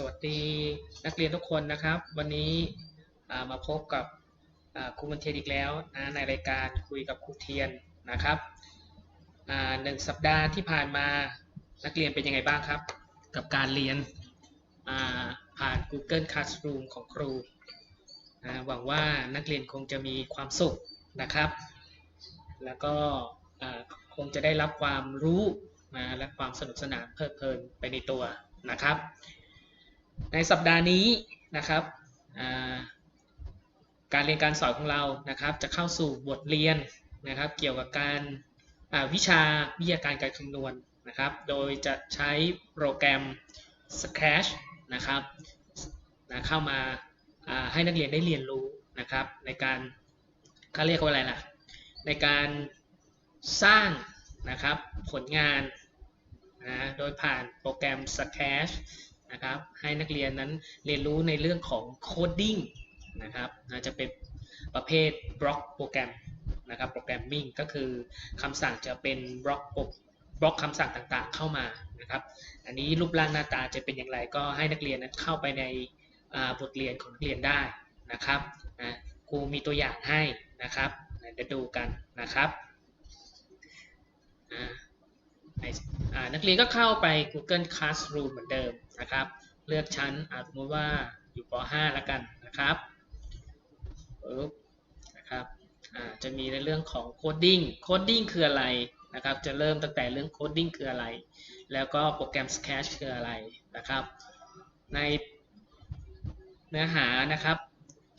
สวัสดีนักเรียนทุกคนนะครับ วันนี้มาพบกับครูมันเทียนอีกแล้วนะในรายการคุยกับครูเทียนนะครับหนึ่งสัปดาห์ที่ผ่านมานักเรียนเป็นยังไงบ้างครับ กับการเรียนผ่าน Google Classroom ของครูหวังว่านักเรียนคงจะมีความสุขนะครับ แล้วก็คงจะได้รับความรู้นะและความสนุกสนานเพลิดเพลินไปในตัวนะครับ ในสัปดาห์นี้นะครับการเรียนการสอนของเรานะครับ จะเข้าสู่บทเรียนนะครับ เกี่ยวกับการาวิชาวิทยาการการคำนวณนะครับ โดยจะใช้โปรแกรม Scratch นะครับนะเข้ามาาให้นักเรียนได้เรียนรู้นะครับ ในการเขาเรียกว่าอะไรล่ะ ในการสร้างนะครับผลงานนะโดยผ่านโปรแกรม Scratch นะครับ ให้นักเรียนนั้นเรียนรู้ในเรื่องของโคดดิ้งนะครับจะเป็นประเภทบล็อกโปรแกรมนะครับโปรแกรมมิ่งก็คือคำสั่งจะเป็นบล็อกบล็อกคำสั่งต่างๆเข้ามานะครับ อันนี้รูปร่างหน้าตาจะเป็นอย่างไรก็ให้นักเรียนนั้นเข้าไปในบทเรียนของนักเรียนได้นะครับนะครูมีตัวอย่างให้นะครับนะเดี๋ยวดูกันนะครับนักเรียนก็เข้าไป Google Classroom เหมือนเดิม นะครับ เลือกชั้นอาสมมติว่าอยู่ป .5 แล้วกันนะครับปึ๊บนะครับจะมีในเรื่องของ Coding Coding คืออะไรนะครับ จะเริ่มตั้งแต่เรื่อง Coding คืออะไร แล้วก็โปรแกรม Sketch คืออะไรนะครับ ในเนื้อหานะครับ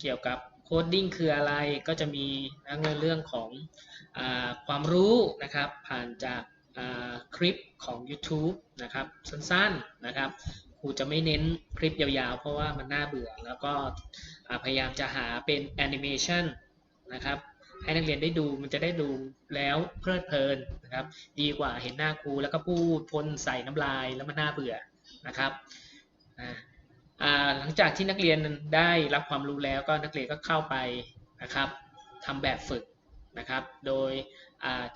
เกี่ยวกับ Coding คืออะไรก็จะมีในเรื่องของอความรู้นะครับ ผ่านจากคลิปของ YouTube นะครับ สั้นๆนะครับ ครูจะไม่เน้นคลิปยาวๆ เพราะว่ามันน่าเบื่อ แล้วก็พยายามจะหาเป็นแอนิเมชันนะครับให้นักเรียนได้ดูมันจะได้ดูแล้วเพลิดเพลินนะครับ ดีกว่าเห็นหน้าครูแล้วก็พูดพ่นใส่น้ำลายแล้วมันน่าเบื่อนะครับหลังจากที่นักเรียนได้รับความรู้แล้วก็นักเรียนก็เข้าไปนะครับทำแบบฝึกนะครับ โดย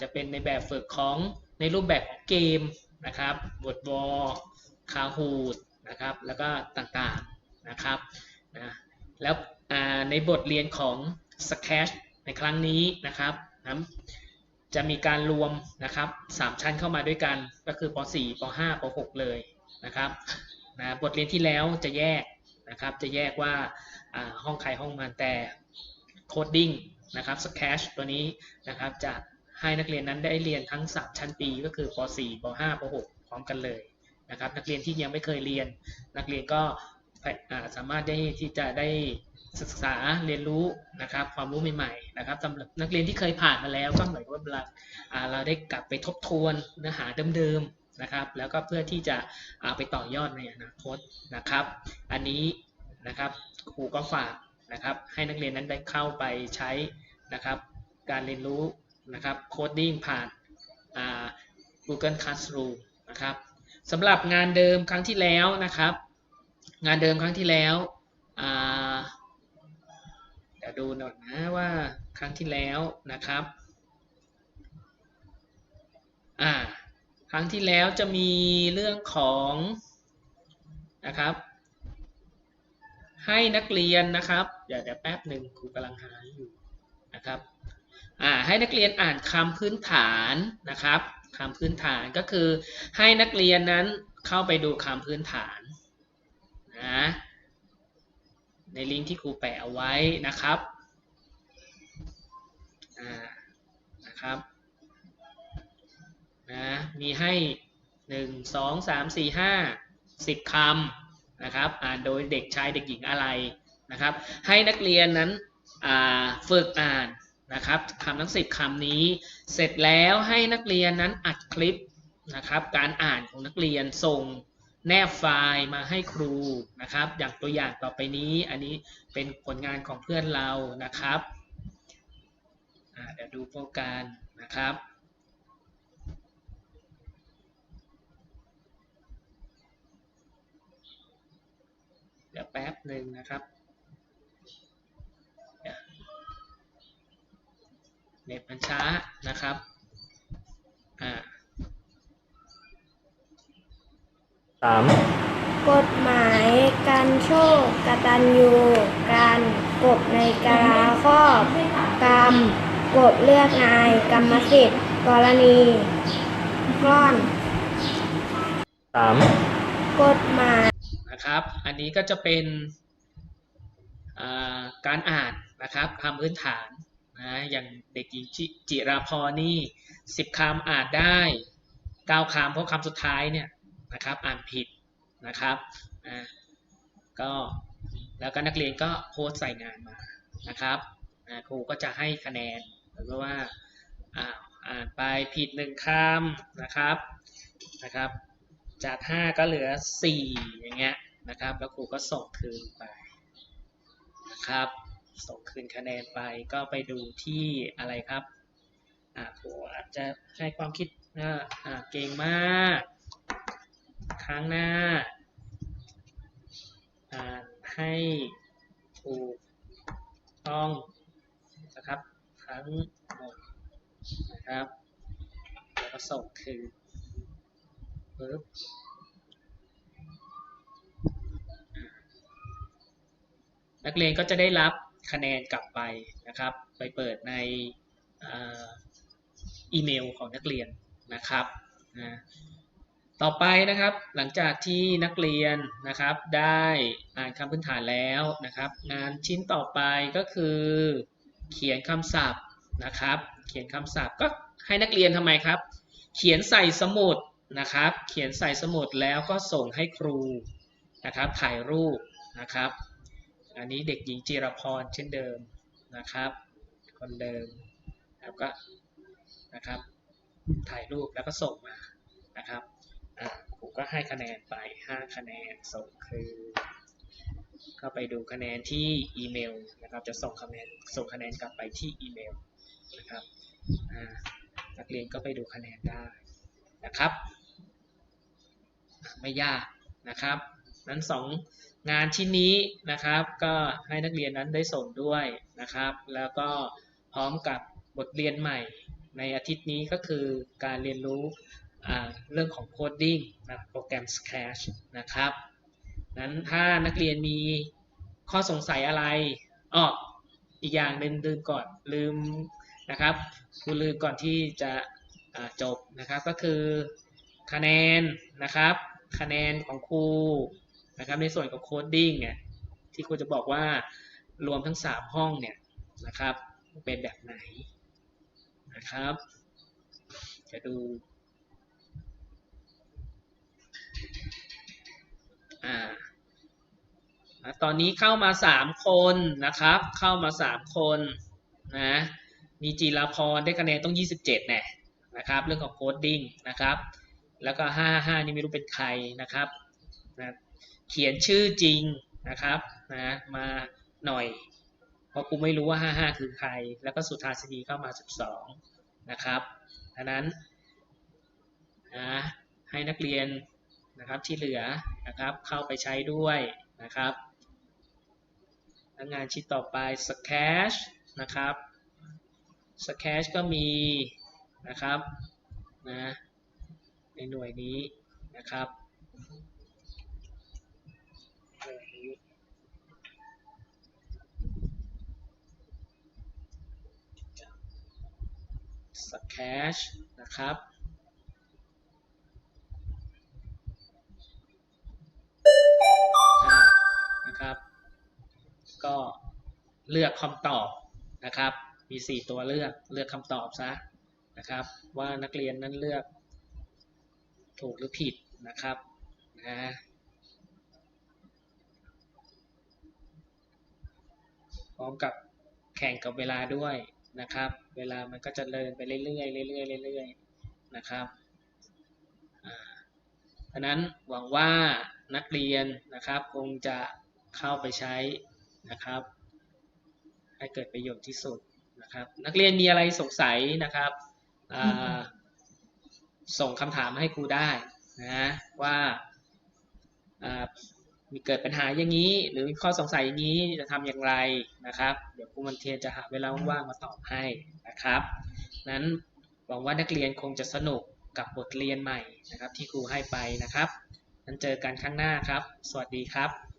จะเป็นในแบบฝึกของในรูปแบบของเกมนะครับบทวอคาฮูด นะครับแล้วก็ต่างๆนะครับนะแล้วในบทเรียนของ Sketch ในครั้งนี้นะครับนะจะมีการรวมนะครับสามชั้นเข้ามาด้วยกันก็คือป .4 ป .5 ป .6 เลยนะครับนะบทเรียนที่แล้วจะแยกนะครับจะแยกว่าห้องใครห้องมันแต่ Coding นะครับ Sketch ตัวนี้นะครับจะให้นักเรียนนั้นได้เรียนทั้ง 3 ชั้นปีก็คือป .4 ป .5 ป .6 พร้อมกันเลย นะครับนักเรียนที่ยังไม่เคยเรียน นักเรียนก็สามารถได้ที่จะได้ศึกษาเรียนรู้นะครับความรู้ใหม่ๆนะครับสำหรับนักเรียนที่เคยผ่านมาแล้วก็เหมือนว่าเราเราได้กลับไปทบทวนเนื้อหาเดิมๆนะครับ แล้วก็เพื่อที่จะอ่าไปต่อยอดในอนาคตนะครับ อันนี้นะครับครูก็ฝากนะครับให้นักเรียนนั้นได้เข้าไปใช้นะครับ การเรียนรู้นะครับโคดดิ้งผ่านอ่า Google Classroom นะครับ สำหรับงานเดิมครั้งที่แล้วนะครับ งานเดิมครั้งที่แล้วเดี๋ยวดูหน่อยนะว่าครั้งที่แล้วนะครับครั้งที่แล้วจะมีเรื่องของนะครับให้นักเรียนนะครับเดี๋ยวเดี๋ยวแป๊บหนึ่งครูกำลังหาอยู่นะครับให้นักเรียนอ่านคำพื้นฐานนะครับ คำพื้นฐานก็คือให้นักเรียนนั้นเข้าไปดูคำพื้นฐานนะในลิงก์ที่ครูแปะเอาไว้นะครับนะครับนะมีให้หนึ่งสองสามสี่ห้าสิบคำนะครับอ่านโดยเด็กชายเด็กหญิงอะไรนะครับ ให้นักเรียนนั้นฝึกอ่าน นะครับคำทั้งสิบคำนี้ เสร็จแล้วให้นักเรียนนั้นอัดคลิปนะครับ การอ่านของนักเรียนส่งแนบไฟล์มาให้ครูนะครับ อย่างตัวอย่างต่อไปนี้ อันนี้เป็นผลงานของเพื่อนเรานะครับเดี๋ยวดูโปรการนะครับเดี๋ยวแป๊บหนึ่งนะครับ เน็ตมันช้านะครับอ่าสามกฎหมายกันโชคกตัญญูการกบในกาลาครอบกรรมกฎเลือกนายกรรมสิทธิ์ กรณีกล้อนสามกฎหมายนะครับ อันนี้ก็จะเป็นอ่าการอ่านนะครับคำพื้นฐาน นะอย่างเด็กหญิงจิราพรนี่สิบคำอ่านได้เก้าคำเพราะคำสุดท้ายเนี่ยนะครับอ่านผิดนะครับอ่าก็แล้วก็นักเรียนก็โพสต์ใส่งานมานะครับครูก็จะให้คะแนนหรือว่าอ่าอ่านไปผิดหนึ่งคำนะครับนะครับ จาก 5 ก็เหลือ 4 อย่างเงี้ยนะครับ แล้วครูก็ส่งคืนไปนะครับ ส่งคืนคะแนนไปก็ไปดูที่อะไรครับอ่าครูอาจจะให้ความคิดนะอ่าเก่งมาก ครั้งหน้าอ่านให้ถูกต้องนะครับ ทั้งหมดนะครับแล้วก็ส่งคืนปึ๊บนักเรียนก็จะได้รับ คะแนนกลับไปนะครับ ไปเปิดในอ,อีเมลของนักเรียนนะครับนะต่อไปนะครับหลังจากที่นักเรียนนะครับได้อ่านคำพื้นฐานแล้วนะครับ งานชิ้นต่อไปก็คือ เขียนคำศัพท์นะครับ เขียนคำศัพท์ก็ให้นักเรียนทำไมครับ เขียนใส่สมุดนะครับ เขียนใส่สมุดแล้วก็ส่งให้ครูนะครับถ่ายรูปนะครับ อันนี้เด็กหญิงจิรพรเช่นเดิมนะครับ คนเดิมแล้วก็นะครับถ่ายรูปแล้วก็ส่งมานะครับอ่าผมก็ให้คะแนนไป 5 คะแนนส่งคือเข้าไปดูคะแนนที่อีเมลนะครับ จะส่งคะแนนส่งคะแนนกลับไปที่อีเมลนะครับอ่านักเรียนก็ไปดูคะแนนได้นะครับ ไม่ยากนะครับ นั้นสอง งานชิ้นนี้นะครับก็ให้นักเรียนนั้นได้ส่งด้วยนะครับ แล้วก็พร้อมกับบทเรียนใหม่ในอาทิตย์นี้ก็คือการเรียนรู้เรื่องของโคดดิ้งนะโปรแกรม Scratch นะครับนั้นถ้านักเรียนมีข้อสงสัยอะไรอ้ออีกอย่างหนึ่งลืมก่อนลืมนะครับคุณลืมก่อนที่จะจบนะครับก็คือคะแนนนะครับ คะแนนของครู นะครับในส่วนของโคดดิ้งเนี่ยที่ครูจะบอกว่ารวมทั้ง 3 ห้องเนี่ยนะครับเป็นแบบไหนนะครับ จะดูอ่าตอนนี้เข้ามา 3 คนนะครับ เข้ามา 3 คนนะมีจีราพรได้คะแนนต้อง 27แน่นะครับ เรื่องของโคดดิ้งนะครับ แล้วก็ 55 นี่ไม่รู้เป็นใครนะครับนะ เขียนชื่อจริงนะครับนะมาหน่อย เพราะกูไม่รู้ว่า 55 คือใคร แล้วก็สุธาสินีเข้ามา 12 นะครับดังนั้นนะให้นักเรียนนะครับที่เหลือนะครับเข้าไปใช้ด้วยนะครับแล้วงานชิ้นต่อไป Sketch นะครับ Sketch ก็มีนะครับนะในหน่วยนี้นะครับหน่วยนี้ Sketch นะครับ นะครับ ก็เลือกคำตอบนะครับ มี 4 ตัวเลือก เลือกคำตอบซะนะครับ ว่านักเรียนนั้นเลือกถูกหรือผิดนะครับนะพร้อมกับแข่งกับเวลาด้วย นะครับ เวลามันก็จะเดินไปเรื่อยๆเรื่อยๆเรื่อยๆนะครับเพราะนั้นหวังว่านักเรียนนะครับคงจะเข้าไปใช้นะครับ ให้เกิดประโยชน์ที่สุดนะครับ นักเรียนมีอะไรสงสัยนะครับส่งคำถามมาให้ครูได้นะว่า มีเกิดปัญหาอย่างนี้ หรือมีข้อสงสัยอย่างนี้จะทำอย่างไรนะครับ เดี๋ยวครูมันเทียนจะหาเวลาว่างๆมาตอบให้นะครับ นั้นหวังว่านักเรียนคงจะสนุกกับบทเรียนใหม่นะครับ ที่ครูให้ไปนะครับ นั้นเจอกันข้างหน้าครับ สวัสดีครับ